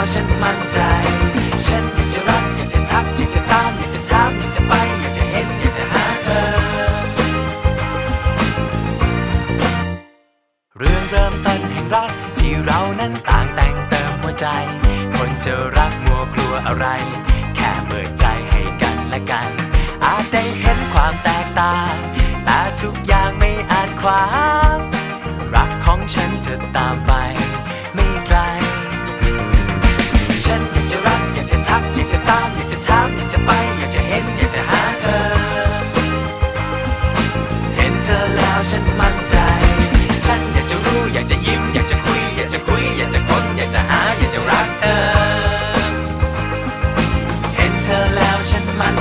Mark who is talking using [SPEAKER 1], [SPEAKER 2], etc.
[SPEAKER 1] แล้วฉันมั่นใจ ฉันอยากจะรักอยากจะทักอยากจะตามอยากจะถามอยากจะไปอยากจะเห็นอยากจะหาเธอ เรื่องเริ่มต้นแห่งรักที่เรานั้นต่างแต่งเติมหัวใจ คนจะรักมัวกลัวอะไร แค่เปิดใจให้กันและกัน อาจได้เห็นความแตกต่างแต่ทุกอย่างไม่อาจขวาง แฉันมั่นใจ ฉันอยากจะรู้อยากจะยิ้ม อยากจะคุย อยากจะคุย อยากจะค้นอยากจะหาอยากจะรักเธอ เห็นเธอแล้วฉันมั่น